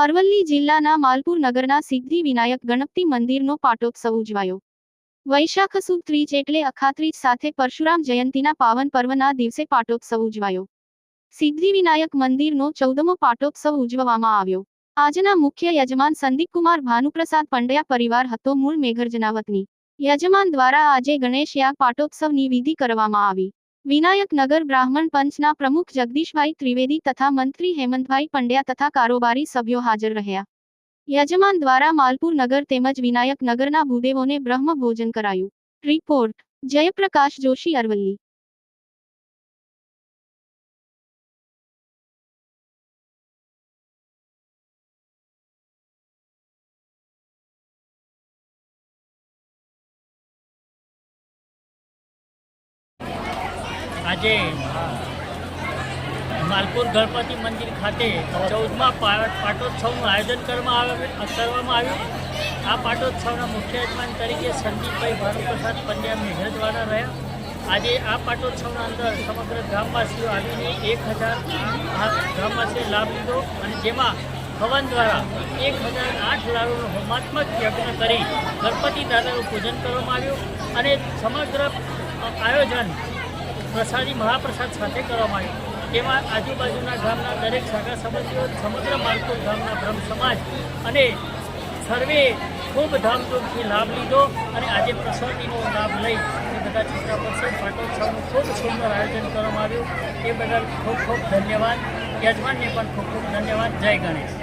અરવલ્લી જિલ્લાના માલપુર નગરના સિદ્ધિ વિનાયક ગણપતિ મંદિરનો પાટોત્સવ ઉજવાયો. વૈશાખ સુદ ત્રીજ એટલે અખાત્રીજ સાથે પરશુરામ જયંતીના પાવન પર્વના દિવસે પાટોત્સવ ઉજવાયો. સિદ્ધિ વિનાયક મંદિરનો ચૌદમો પાટોત્સવ ઉજવવામાં આવ્યો. આજના મુખ્ય યજમાન સંદીપકુમાર ભાનુપ્રસાદ પંડ્યા પરિવાર હતો મૂળ મેઘરજના વતની યજમાન દ્વારા આજે ગણેશ યાગ પાટોત્સવની વિધિ કરવામાં આવી. વિનાયક નગર બ્રાહ્મણ પંચના પ્રમુખ જગદીશભાઈ ત્રિવેદી તથા મંત્રી હેમંતભાઈ પંડ્યા તથા કારોબારી સભ્યો હાજર રહ્યા. યજમાન દ્વારા માલપુર નગર તેમજ વિનાયક નગરના ભૂદેવોને બ્રહ્મ ભોજન કરાયું. રિપોર્ટ. જયપ્રકાશ જોશી અરવલ્લી. આજે માલપુર ગણપતિ મંદિર ખાતે ચૌદમા પાટોત્સવનું આયોજન કરવામાં કરવામાં આવ્યું. આ પાટોત્સવના મુખ્ય યજમાન તરીકે સંદીપભાઈ ભાનુપ્રસાદ પંડ્યા મેઘર દ્વારા રહ્યા. આજે આ પાટોત્સવના અંદર સમગ્ર ગ્રામવાસીઓ આવીને એક હજાર ગ્રામવાસીએ લાભ લીધો અને જેમાં હવન દ્વારા એક હજાર આઠ લાડુનો હોમાત્મક યજ્ઞ કરી ગણપતિ દાદાનું પૂજન કરવામાં આવ્યું અને સમગ્ર આયોજન પ્રસાદી મહાપ્રસાદ સાથે કરવામાં આવ્યો તેમાં આજુબાજુના ગામના દરેક સાગા સંબંધીઓ, સમગ્ર માલકો ગામના બ્રહ્મ સમાજ અને સર્વે ખૂબ ધામધૂમથી લાભ લીધો અને આજે પ્રસાદીનો લાભ લઈ એ બધા છોકરા પાસે પાટોત્સવનું ખૂબ સુંદર આયોજન કરવામાં આવ્યું. એ બદલ ખૂબ ખૂબ ધન્યવાદ. યજમાનને પણ ખૂબ ખૂબ ધન્યવાદ. જય ગણેશ.